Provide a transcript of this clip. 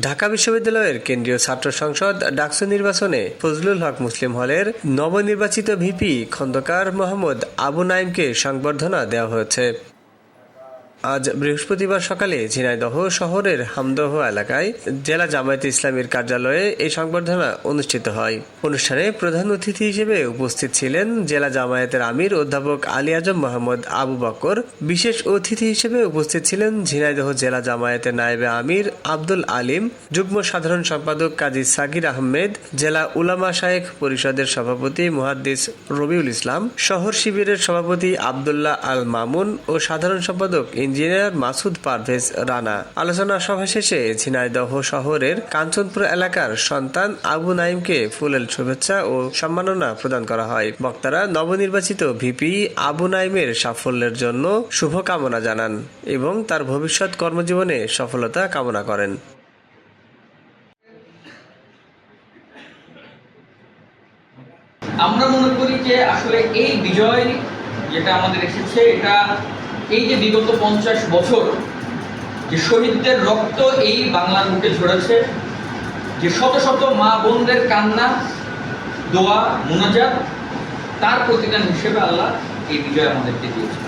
ঢাকা বিশ্ববিদ্যালয়ের কেন্দ্রীয় ছাত্র সংসদ ডাকসু নির্বাচনে ফজলুল হক মুসলিম হলের নবনির্বাচিত ভিপি খন্দকার মোহাম্মদ আবু নাইমকে সংবর্ধনা দেওয়া হয়েছে। আজ বৃহস্পতিবার সকালে ঝিনাইদহ শহরের হামদহ এলাকায় জেলা জামায়াতে ইসলামীর কার্যালয়ে এই সংবর্ধনা অনুষ্ঠিত হয়। অনুষ্ঠানে প্রধান অতিথি হিসেবে উপস্থিত ছিলেন জেলা জামায়াতের আমির অধ্যাপক আলী আজম মোহাম্মদ আবু বকর। বিশেষ অতিথি হিসেবে উপস্থিত ছিলেন ঝিনাইদহ জেলা জামায়াতের নায়েবে আমির আব্দুল আলিম, যুগ্ম সাধারণ সম্পাদক কাজী সাকির আহমেদ, জেলা উলামা শায়েখ পরিষদের সভাপতি মুহাদ্দিস রবিউল ইসলাম, শহর শিবিরের সভাপতি আবদুল্লাহ আল মামুন ও সাধারণ সম্পাদক মাসুদ পারভেজ রানা। আলোচনা সভা শেষে ঝিনাইদহ শহরের কাঞ্চনপুর এলাকার সন্তান আবু নাইমকে ফুলেল শুভেচ্ছা ও সম্মাননা প্রদান করা হয়। বক্তারা নবনির্বাচিত ভিপি আবু নাইমের সাফল্যের জন্য শুভকামনা জানান এবং তার ভবিষ্যৎ কর্মজীবনে সফলতা কামনা করেন। আমরা মনে করি যে আসলে এই বিজয় যেটা আমাদের এসেছে, এটা এই যে বিগত পঞ্চাশ বছর যে শহীদদের রক্ত এই বাংলার মুখে ঝরেছে, যে শত শত মা বোনদের কান্না, দোয়া, মোনাজাত, তার প্রতিদান হিসেবে আল্লাহ এই বিজয় আমাদেরকে দিয়েছে